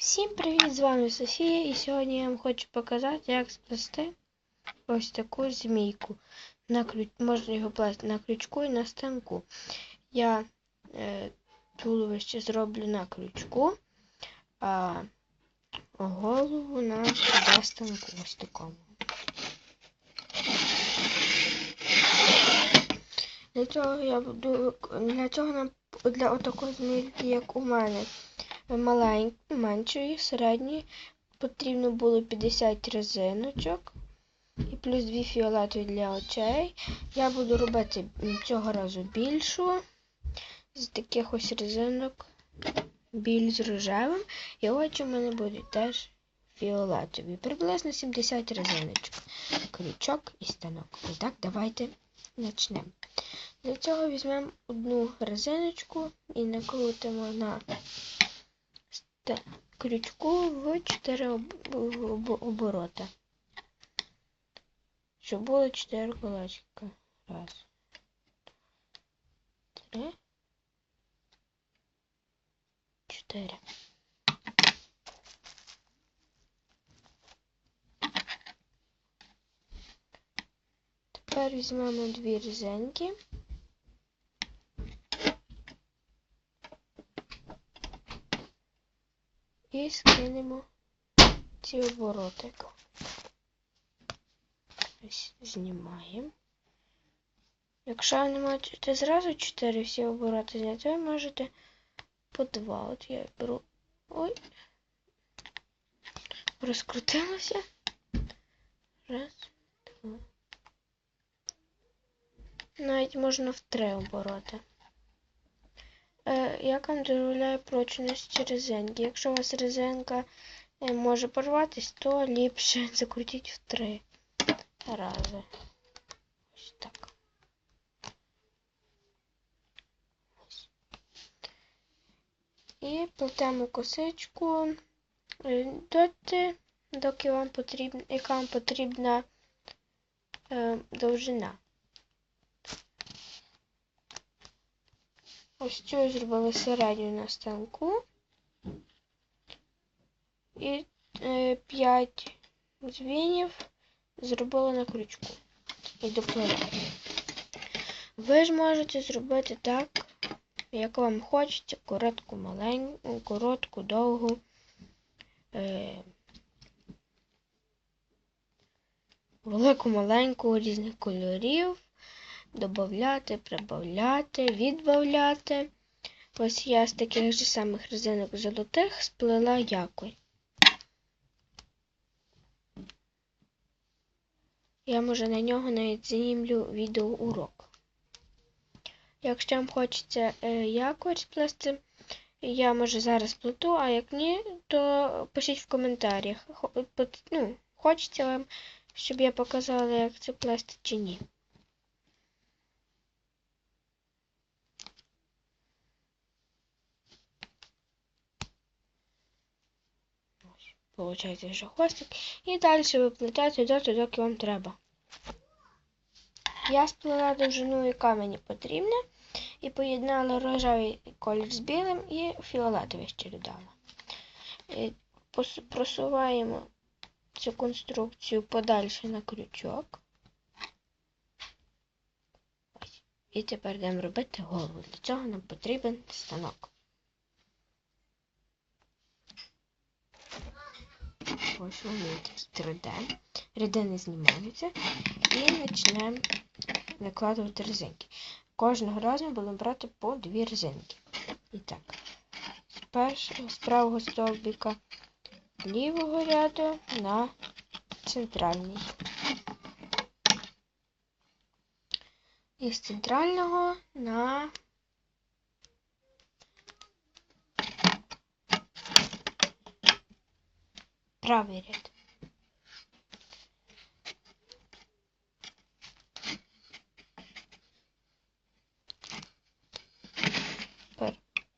Всім привіт! З вами Софія і сьогодні я вам хочу показати, як сплести ось таку змійку. На ключ... Можна його плести на крючку і на станку. Я е, туловище зроблю на крючку, а голову на 3D станку ось такому. Для цього я буду для цього нам для отакої змійки, як у мене меншої, середньої, потрібно було 50 резиночок і плюс 2 фіолетові для очей. Я буду робити цього разу більшу з таких ось резинок, біль з рожевим. І очі в мене будуть теж фіолетові. Приблизно 70 резиночок. Крючок і станок. І так, давайте почнемо. Для цього візьмемо одну резиночку і накрутимо на крючку в 4 оборота. Щоб було 4 кулачка. Раз. Три. Чотири. Тепер візьмемо дві резинки. І скинемо ці оборотик. Ось знімаємо. Якщо не можете зразу 4 всі обороти зняти, ви можете по 2. От я беру. Ой. Розкрутилося. Раз, два. Навіть можна в три обороти. Е, я контролюю прочність резинки. Якщо у вас резинка е, може порватися, то ліпше закрутіть в три рази. Ось так. І плетемо косичку е, доти, доки вам потрібна, яка вам потрібна довжина. Ось цю зробили середню на станку. І е, 5 дзвінів зробили на крючку. І доплили. Ви ж можете зробити так, як вам хочеться, коротку, маленьку, коротку, довгу. Е, велику, маленьку різних кольорів додати, прибавляти, відбавляти. Ось я з таких же самих резинок золотих сплела якось. Я може на нього навіть знімлю відеоурок. Якщо вам хочеться е, якось сплести, я може зараз плету, а як ні, то пишіть в коментарях. Ну, Хочеться вам, щоб я показала, як це плести чи ні. Получається вже хвостик. І далі ви плетете доти, доки вам треба. Я сплела довжину, яка мені потрібна, і поєднала рожевий колір з білим і фіолетовий ще додала. Просуваємо цю конструкцію подальше на крючок. І тепер йдемо робити голову. Для цього нам потрібен станок. Ось вони 3D. Ряди не знімаються. І почнемо накладувати резинки. Кожного разу ми будемо брати по дві резинки. І так, з правого стовбика лівого ряду на центральний. І з центрального на правий ряд.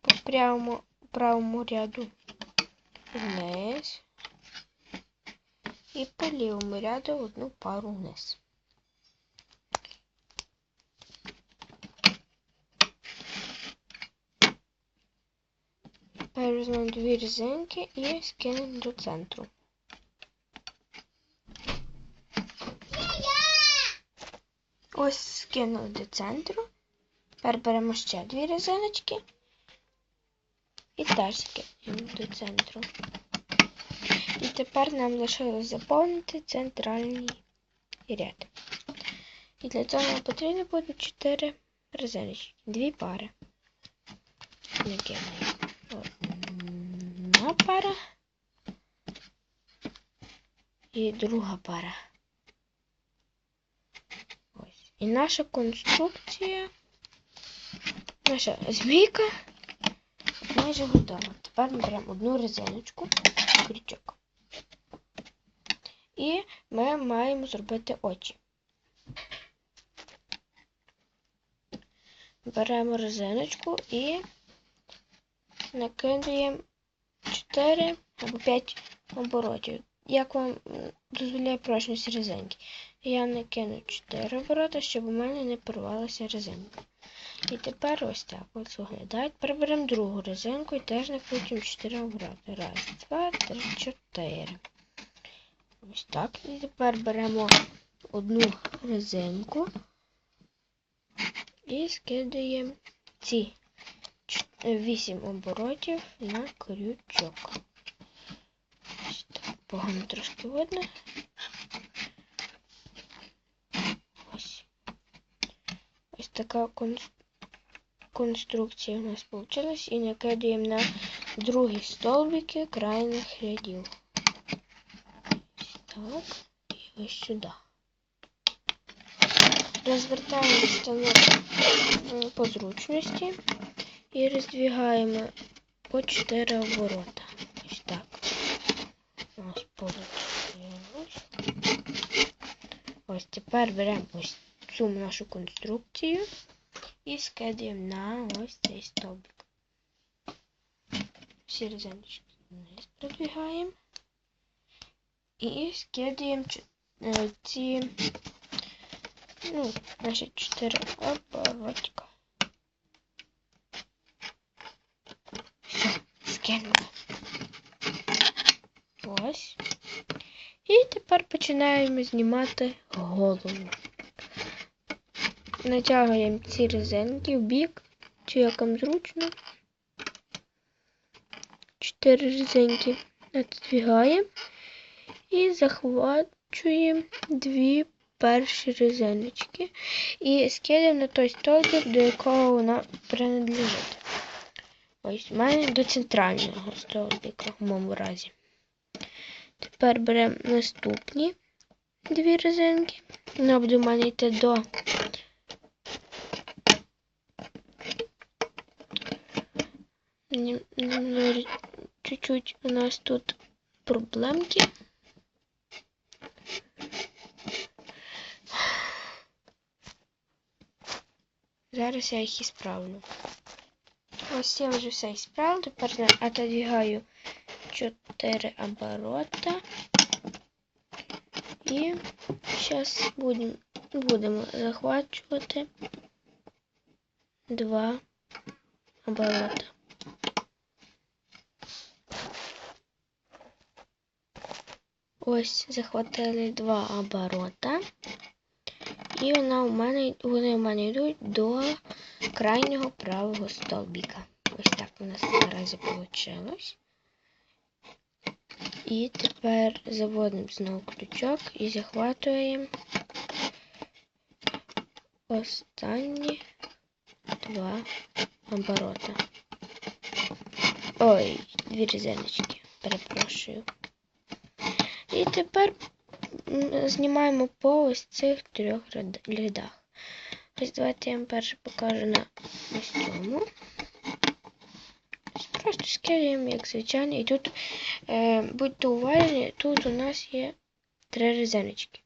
По прямому, правому ряду вниз і по лівому ряду одну пару вниз. Тепер дві резинки і скинемо до центру. Ось скинули до центру. Тепер беремо ще дві резиночки і теж скинемо до центру. І тепер нам лишилось заповнити центральний ряд. І для цього нам потрібно буде 4 резиночки, дві пари. Накидаємо. Одна пара і друга пара. І наша конструкція, наша змійка майже готова. Тепер ми беремо одну резиночку, крючок. І ми маємо зробити очі. Беремо резиночку і накидаємо 4 або 5 оборотів. Як вам дозволяє прочність резинки. Я накину 4 обороти, щоб у мене не порвалася резинка. І тепер ось так ось виглядає. Тепер беремо другу резинку і теж накрутимо 4 обороти. Раз, два, три, чотири. Ось так. І тепер беремо одну резинку і скидаємо ці 8 оборотів на крючок. Ось так, погано трошки видно. Ось. Ось така конструкція у нас вийшла. І накидаємо на другі столбики крайних рядів. Так. І ось сюди. Розвертаємо станок по зручності і роздвигаємо по 4 оборота. Ось так. Ось получилось. Ось тепер беремо ось цю нашу конструкцію і скидаємо на ось цей стовбик. Всі резиночки вниз продвигаємо. І скидаємо е, ці ну, наші 4 оборотика. Все, скинули. Ось. І тепер починаємо знімати голову. Натягуємо ці резинки в бік, чи як вам зручно. Чотири резинки надвигаємо і захвачуємо дві перші резиночки і скидаємо на той столбик, до якого вона принадлежить. Ось, в мене до центрального столбика в моєму разі. Тепер беремо наступні дві резинки. Вона буде в мене йти до чуть-чуть у нас тут проблемки. Зараз я їх і справлю. Ось я вже все і. Тепер я отодвигаю 4 оборота. І зараз будемо, будемо захвачувати два оборота. Ось захватили два оборота. І вона у мене, вони у мене йдуть до крайнього правого стовбіка. Ось так у нас наразі вийшло. І тепер заводимо знову крючок і захватуємо останні два оборота. Ой, дві резиночки, перепрошую. І тепер знімаємо по ось цих трьох ряд- рядах. Ось давайте я вам перше покажу на ось цьому. Просто скидаємо, як звичайно. І тут, е, будьте уважні, тут у нас є три резиночки.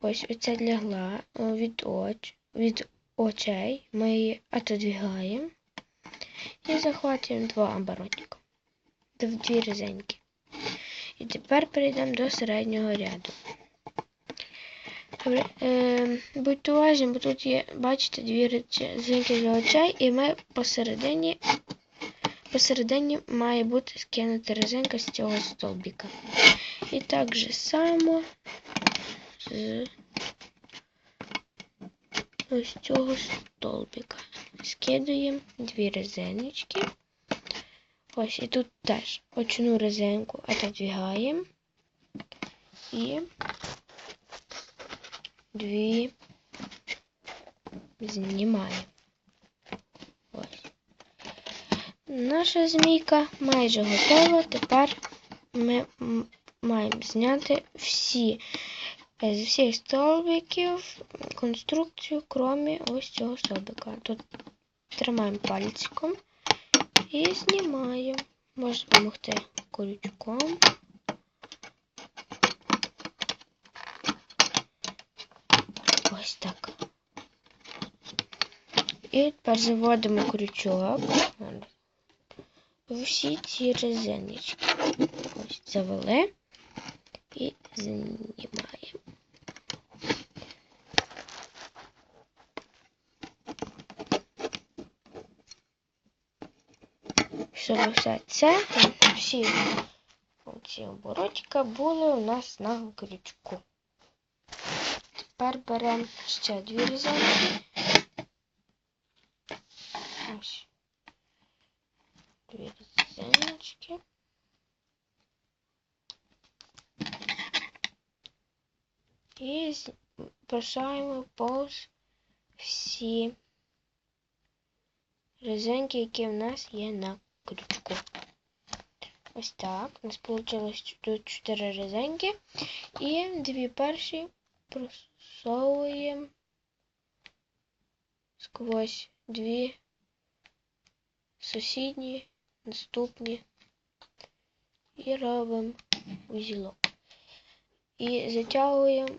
Ось оця лягла е, від, оч, від очей. Ми її отодвигаємо і захватуємо два оборотника. Дві резинки. І тепер перейдемо до середнього ряду. Е, будьте уважні, бо тут є, бачите, дві резинки для очей, і ми посередині посередині має бути скинута резинка з цього столбика. І так же само з ось цього столбика. Скидуємо дві резиночки. Ось і тут теж очну резинку отодвигаємо і дві знімаємо. Ось. Наша змійка майже готова. Тепер ми маємо зняти всі е, з всіх столбиків конструкцію, крім ось цього столбика. Тут тримаємо пальчиком і знімаємо. Можна допомогти крючком. Ось так. І тепер заводимо крючок в всі ці резиночки. Ось завели і знімаємо. Щоб все це, всі ці оборотика були у нас на крючку. Тепер беремо ще дві резинки. Ось. Дві резиночки. І прошаємо повз всі резинки, які в нас є на крючку. Ось так. У нас вийшло тут 4 резинки. І дві перші просовуємо сквозь дві сусідні, наступні і робимо узілок. І затягуємо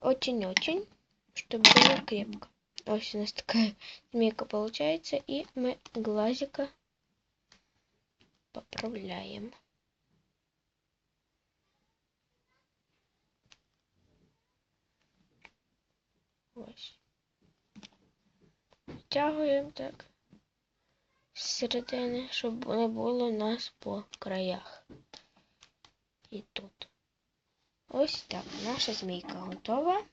очень-очень, щоб було крепко. Ось у нас така змейка получается, и мы глазика поправляем. Ось. Втягуємо так з середини, щоб не було нас по краях. І тут. Ось так. Наша змійка готова.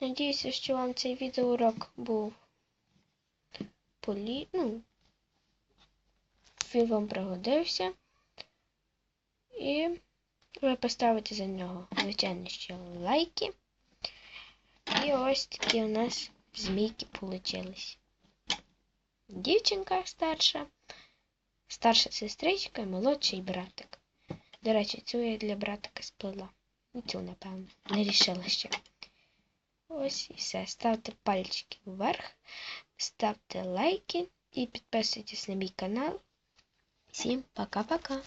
Надіюся, що вам цей відеоурок був полі... ну, він вам пригодився. І ви поставите за нього, звичайно, ще лайки. І ось такі у нас змійки получились. Дівчинка старша, старша сестричка і молодший братик. До речі, цю я для братика сплела. І цю, напевно, не рішила ще. Ось і все. Ставте пальчики вверх, ставте лайки і підписуйтесь на мій канал. Всем пока-пока!